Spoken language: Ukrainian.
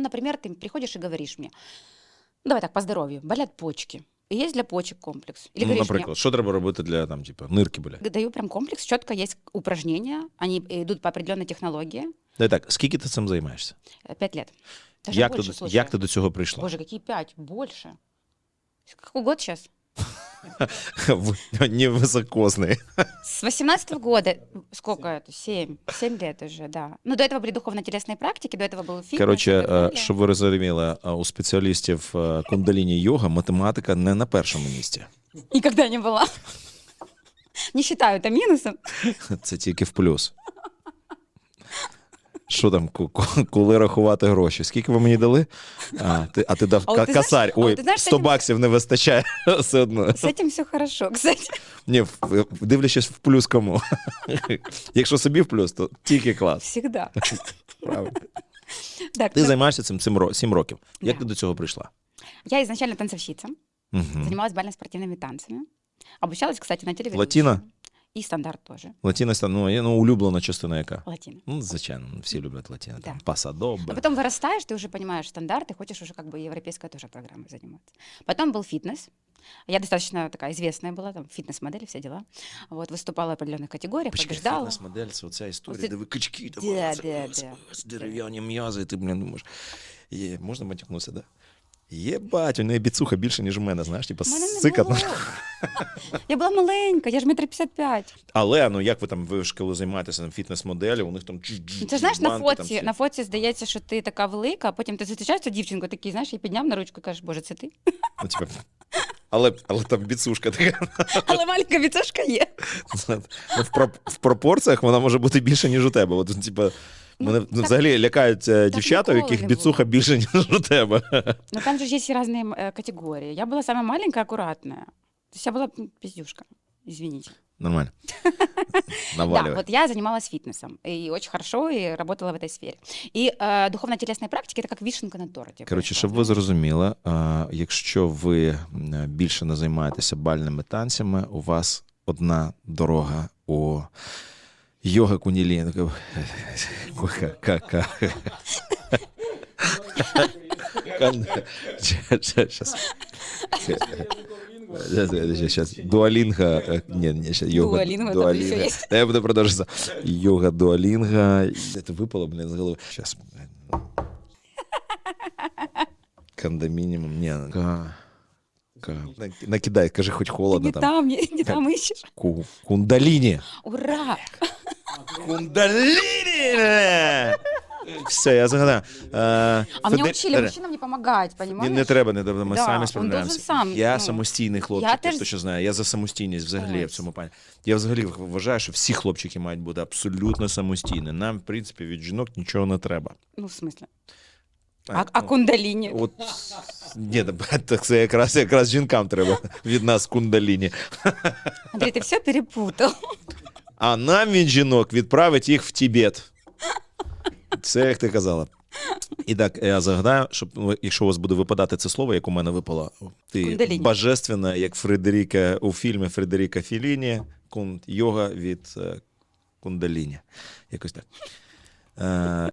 Ну, например, ты приходишь и говоришь мне, давай так, по здоровью, болят почки. И есть для почек комплекс. Или ну, говоришь мне, наприклад, що треба робити для там, типу, нирки, бля? даю прям комплекс, четко есть упражнения, они идут по определенной технологии. Дай так, скільки ти цим займаєшся? Э, Пять лет. Даже Як ти, больше, до- слушай. як ти до цього прийшла? Боже, какие пять? Больше. Какой год сейчас? Не високосний. С 18 года. Сколько это? Семь. Семь лет уже, да. Ну, до этого были духовно-телесные практики, до этого был фильм. Коротше, е, щоб ви розуміли, е, у спеціалістів е, кундаліні йога математика не на першому місці. Никогда не была. Не считаю это минусом. Це тільки в плюс. Що там, коли рахувати гроші? Скільки ви мені дали? А, ти, а ти дав А от ка- знаєш- Ой, ти знаєш, 100 таким- баксів не вистачає все одно. С этим все хорошо, кстати. Ні, дивлячись в плюс кому. Якщо собі в плюс, то тільки клас. Всегда. Правильно. Так, Ти ну, займаєшся цим, цим сім років. Як Да. ти до цього прийшла? Я изначально танцовщица, Угу. занималась бально-спортивными танцами. Обучалась, кстати, на телевидении. Латино? И стандарт тоже. Латіна стан- ну, є, ну, улюблена частина яка? Латино. Ну, звичайно, всі люблять латіна. Там, Да. пасадоба. Но потом вырастаешь, ты уже понимаешь стандарт, и хочешь уже как бы европейская тоже программа заниматься. Потом был фитнес. Я достаточно такая известная была, там фитнес-модель, все дела. Вот, выступала в определенных категориях, Почекай, побеждала. фітнес-модель, це оця історія, Оце- де ви качки, там, Да, це, да, це, да. це дерев'яні м'язи, і ти, блін, думаєш, є, можна матюкнутися, да? Єбать, у неї біцуха більше, ніж у мене, знаєш, типа У мене не сикатно. було. Я була маленька, я ж метр п'ятдесят п'ять. Але ну як ви там, ви ж коли займаєтеся там, фітнес-моделі, у них там Ну, Ти знаєш, на банки там фоті, всі. на фоті здається, що ти така велика, а потім ти зустрічаєш цю дівчинку, такий, знаєш, і підняв на ручку і кажеш, боже, це ти. Ну, типа, але, але там біцушка така. Але маленька біцушка є. Ну, в, проп- в пропорціях вона може бути більше, ніж у тебе. От, типа, мене ну, так- взагалі лякають е, дівчата, у ніколи яких не біцуха було. більше, ніж у тебе. Но там же есть разные э, категории. Я была самая маленькая, аккуратная. То есть я была м, пиздюшка. Извините. Нормально. Да, Навалювай. вот я занималась фитнесом. И очень хорошо, и работала в этой сфере. И э, духовно-телесные практики — это как вишенка на торте. Коротше, пришла, щоб ви знаешь. зрозуміли, а, якщо ви м, більше не займаєтеся бальними танцями, у вас одна дорога у йога кунілі. Сейчас дуалинга, э, не, не, сейчас йога. Дуолинго там еще есть. Да, Я буду продолжаться. Йога дуалинга. Это выпало, блин, с головы. Сейчас. Кондоминиум. Не, ка, ка. Нак- Накидай, скажи, хоть Ты холодно не там. там, не, не там ищешь. Ку- Кундалини. Ура! Кундаліні! Все, я загадав. Е, А меня Феде- учили Е, мужчинам не помогать, Не, понимаешь? не треба, не треба, ми Да, самі он справляємося. должен сам, я ну. самостійний хлопчик, Я я теж- точно знаю. Я за самостійність взагалі в Ось. цьому плані. Я взагалі вважаю, що всі хлопчики мають бути абсолютно самостійні. Нам, в принципі, від жінок нічого не треба. Ну, в смысле? А, А, ну, кундалини? От ні, так це якраз якраз жінкам треба від нас кундаліні. Андрей, ты все перепутал. А нам він жінок відправить їх в Тібет. Це як ти казала. І так, я загадаю, щоб якщо у вас буде випадати це слово, як у мене випало, ти Кундаліні. божественна, як Фредеріка у фільмі Фредеріка Філіні, кунд йога від е, кундаліні. Якось так. Е,